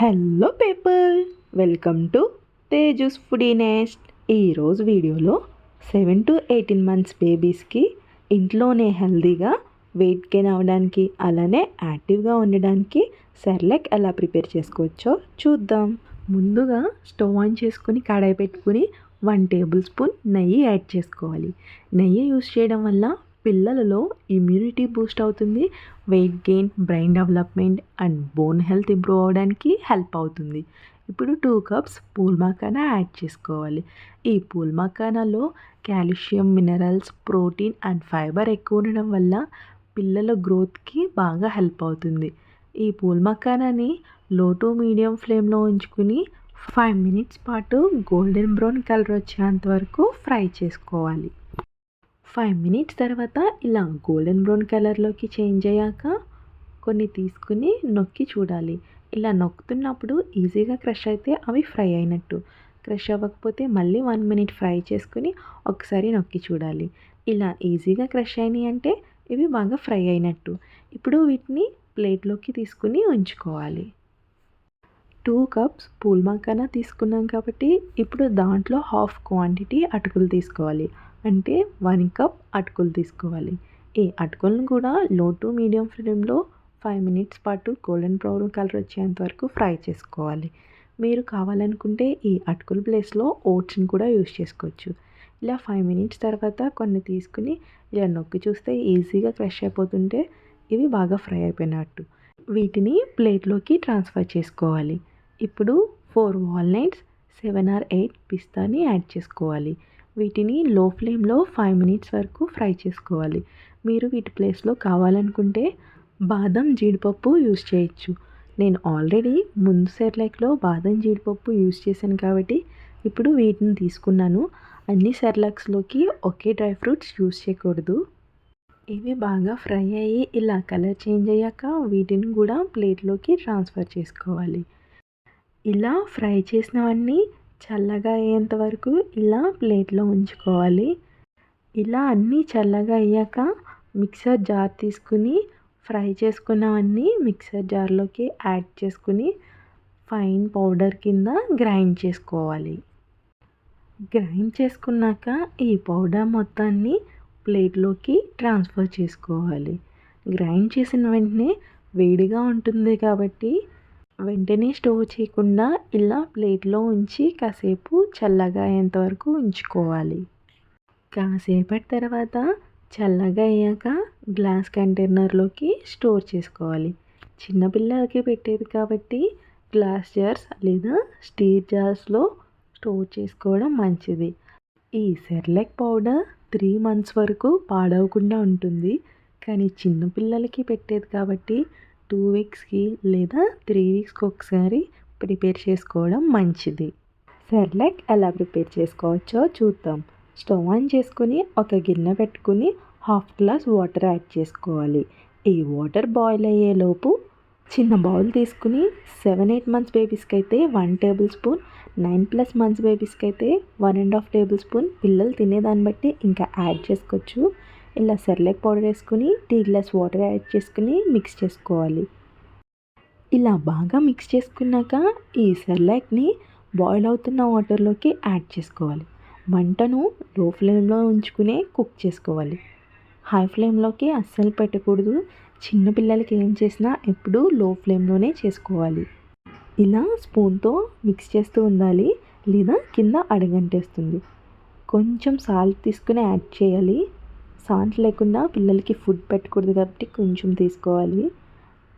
Hello people welcome to Tejas foodie nest. ఈరోజు వీడియోలో seven to eighteen months బేబీస్కి ఇంట్లోనే హెల్తీగా వెయిట్ గెయిన్ అవ్వడానికి అలానే యాక్టివ్గా ఉండడానికి సెర్లెక్ ఎలా ప్రిపేర్ చేసుకోవచ్చో చూద్దాం. ముందుగా స్టవ్ ఆన్ చేసుకుని కడాయి పెట్టుకుని వన్ టేబుల్ స్పూన్ నెయ్యి యాడ్ చేసుకోవాలి. నెయ్యి యూస్ చేయడం వల్ల పిల్లలలో ఇమ్యూనిటీ బూస్ట్ అవుతుంది weight gain brain development and bone health improve అవ్వడానికి హెల్ప్ అవుతుంది. ఇప్పుడు టూ కప్స్ పూల్ యాడ్ చేసుకోవాలి. ఈ పూల్మాకానాలో calcium minerals protein and fibre ఎక్కువ ఉండడం వల్ల పిల్లల గ్రోత్కి బాగా హెల్ప్ అవుతుంది. ఈ పూల్మాకానాని లో టు మీడియం ఫ్లేమ్లో ఉంచుకుని ఫైవ్ మినిట్స్ పాటు గోల్డెన్ బ్రౌన్ కలర్ వచ్చేంత వరకు ఫ్రై చేసుకోవాలి. ఫైవ్ మినిట్స్ తర్వాత ఇలా గోల్డెన్ బ్రౌన్ కలర్లోకి చేంజ్ అయ్యాక కొన్ని తీసుకుని నొక్కి చూడాలి. ఇలా నొక్కుతున్నప్పుడు ఈజీగా క్రష్ అయితే అవి ఫ్రై అయినట్టు. క్రష్ అవ్వకపోతే మళ్ళీ వన్ మినిట్ ఫ్రై చేసుకుని ఒకసారి నొక్కి చూడాలి. ఇలా ఈజీగా క్రష్ అయినాయి అంటే ఇవి బాగా ఫ్రై అయినట్టు. ఇప్పుడు వీటిని ప్లేట్లోకి తీసుకుని ఉంచుకోవాలి. టూ కప్స్ పూల్ మకానా తీసుకున్నాం కాబట్టి ఇప్పుడు దాంట్లో హాఫ్ క్వాంటిటీ అటుకులు తీసుకోవాలి. అంటే వన్ కప్ అటుకులు తీసుకోవాలి. ఈ అటుకులను కూడా లో టు మీడియం ఫ్లేమ్లో ఫైవ్ మినిట్స్ పాటు గోల్డెన్ బ్రౌన్ కలర్ వచ్చేంత వరకు ఫ్రై చేసుకోవాలి. మీరు కావాలనుకుంటే ఈ అటుకుల ప్లేస్లో ఓట్స్ని కూడా యూస్ చేసుకోవచ్చు. ఇలా ఫైవ్ మినిట్స్ తర్వాత కొన్ని తీసుకుని ఇలా నొక్కి చూస్తే ఈజీగా క్రష్ అయిపోతుంటే ఇవి బాగా ఫ్రై అయిపోయినట్టు. వీటిని ప్లేట్లోకి ట్రాన్స్ఫర్ చేసుకోవాలి. ఇప్పుడు four walnuts seven or eight పిస్తాని add చేసుకోవాలి. వీటిని లో ఫ్లేమ్లో ఫైవ్ మినిట్స్ వరకు ఫ్రై చేసుకోవాలి. మీరు వీటి ప్లేస్లో కావాలనుకుంటే బాదం జీడిపప్పు యూస్ చేయొచ్చు. నేను ఆల్రెడీ ముందు సెర్లాక్లో బాదం జీడిపప్పు యూస్ చేశాను కాబట్టి ఇప్పుడు వీటిని తీసుకున్నాను. అన్ని సెర్లాక్స్లోకి ఒకే డ్రై ఫ్రూట్స్ యూస్ చేయకూడదు. ఇవి బాగా ఫ్రై అయ్యి ఇలా కలర్ చేంజ్ అయ్యాక వీటిని కూడా ప్లేట్లోకి ట్రాన్స్ఫర్ చేసుకోవాలి. ఇలా ఫ్రై చేసినవన్నీ చల్లగా అయ్యేంత వరకు ఇలా ప్లేట్లో ఉంచుకోవాలి. ఇలా అన్నీ చల్లగా అయ్యాక మిక్సర్ జార్ తీసుకుని ఫ్రై చేసుకున్నవన్నీ మిక్సర్ జార్లోకి యాడ్ చేసుకుని ఫైన్ పౌడర్ కింద గ్రైండ్ చేసుకోవాలి. గ్రైండ్ చేసుకున్నాక ఈ పౌడర్ మొత్తాన్ని ప్లేట్లోకి ట్రాన్స్ఫర్ చేసుకోవాలి. గ్రైండ్ చేసిన వెంటనే వేడిగా ఉంటుంది కాబట్టి వెంటనే స్టవ్ చేయకుండా ఇలా ప్లేట్లో ఉంచి కాసేపు చల్లగా అయ్యేంతవరకు ఉంచుకోవాలి. కాసేపటి తర్వాత చల్లగా అయ్యాక గ్లాస్ కంటైనర్లోకి స్టోర్ చేసుకోవాలి. చిన్నపిల్లలకి పెట్టేది కాబట్టి గ్లాస్ జార్స్ లేదా స్టీల్ జార్స్లో స్టోర్ చేసుకోవడం మంచిది. ఈ సెర్లెక్ పౌడర్ త్రీ మంత్స్ వరకు పాడవకుండా ఉంటుంది. కానీ చిన్నపిల్లలకి పెట్టేది కాబట్టి టూ వీక్స్కి లేదా త్రీ వీక్స్కి ఒకసారి ప్రిపేర్ చేసుకోవడం మంచిది. సెర్లాక్ ఎలా ప్రిపేర్ చేసుకోవచ్చో చూద్దాం. స్టవ్ ఆన్ చేసుకుని ఒక గిన్నె పెట్టుకుని హాఫ్ గ్లాస్ వాటర్ యాడ్ చేసుకోవాలి. ఈ వాటర్ బాయిల్ అయ్యేలోపు చిన్న బౌల్ తీసుకుని సెవెన్ ఎయిట్ మంత్స్ బేబీస్కి అయితే one tablespoon nine plus months బేబీస్కి అయితే one and half tablespoon పిల్లలు తినేదాన్ని బట్టి ఇంకా యాడ్ చేసుకోవచ్చు. ఇలా సెర్లెక్ పౌడర్ వేసుకుని టీ గ్లాస్ వాటర్ యాడ్ చేసుకుని మిక్స్ చేసుకోవాలి. ఇలా బాగా మిక్స్ చేసుకున్నాక ఈ సెర్లాక్ని బాయిల్ అవుతున్న వాటర్లోకి యాడ్ చేసుకోవాలి. మంటను లో ఫ్లేమ్లో ఉంచుకునే కుక్ చేసుకోవాలి. హై ఫ్లేమ్లోకి అస్సలు పెట్టకూడదు. చిన్నపిల్లలకి ఏం చేసినా ఎప్పుడూ లో ఫ్లేమ్లోనే చేసుకోవాలి. ఇలా స్పూన్తో మిక్స్ చేస్తూ ఉండాలి లేదా కింద అడగంటేస్తుంది. కొంచెం సాల్ట్ తీసుకుని యాడ్ చేయాలి. సాల్ట్ లేకుండా పిల్లలకి ఫుడ్ పెట్టకూడదు కాబట్టి కొంచెం తీసుకోవాలి.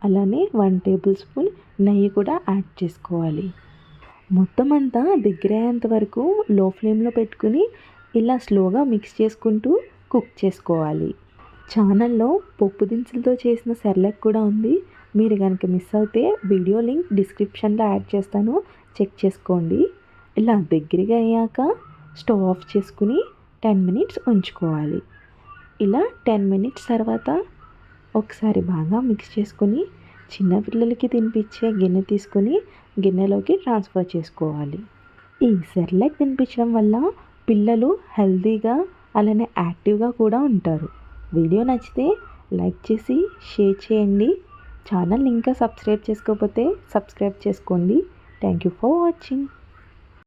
అలానే వన్ టేబుల్ స్పూన్ నెయ్యి కూడా యాడ్ చేసుకోవాలి. మొత్తం అంతా దగ్గర వరకు లో ఫ్లేమ్లో పెట్టుకుని ఇలా స్లోగా మిక్స్ చేసుకుంటూ కుక్ చేసుకోవాలి. ఛానల్లో పప్పు దినుసులతో చేసిన సెర్లక్ కూడా ఉంది. మీరు కనుక మిస్ అయితే వీడియో లింక్ డిస్క్రిప్షన్లో యాడ్ చేస్తాను. చెక్ చేసుకోండి. ఇలా దగ్గరగా అయ్యాక స్టవ్ ఆఫ్ చేసుకుని టెన్ మినిట్స్ ఉంచుకోవాలి. ఇలా టెన్ మినిట్స్ తర్వాత ఒకసారి బాగా మిక్స్ చేసుకొని చిన్నపిల్లలకి తినిపించే గిన్నె తీసుకొని గిన్నెలోకి ట్రాన్స్ఫర్ చేసుకోవాలి. ఈ సెర్లాక్ తినిపించడం వల్ల పిల్లలు హెల్తీగా అలానే యాక్టివ్గా కూడా ఉంటారు. వీడియో నచ్చితే లైక్ చేసి షేర్ చేయండి. ఛానల్ ఇంకా సబ్స్క్రైబ్ చేసుకోకపోతే సబ్స్క్రైబ్ చేసుకోండి. Thank you for watching.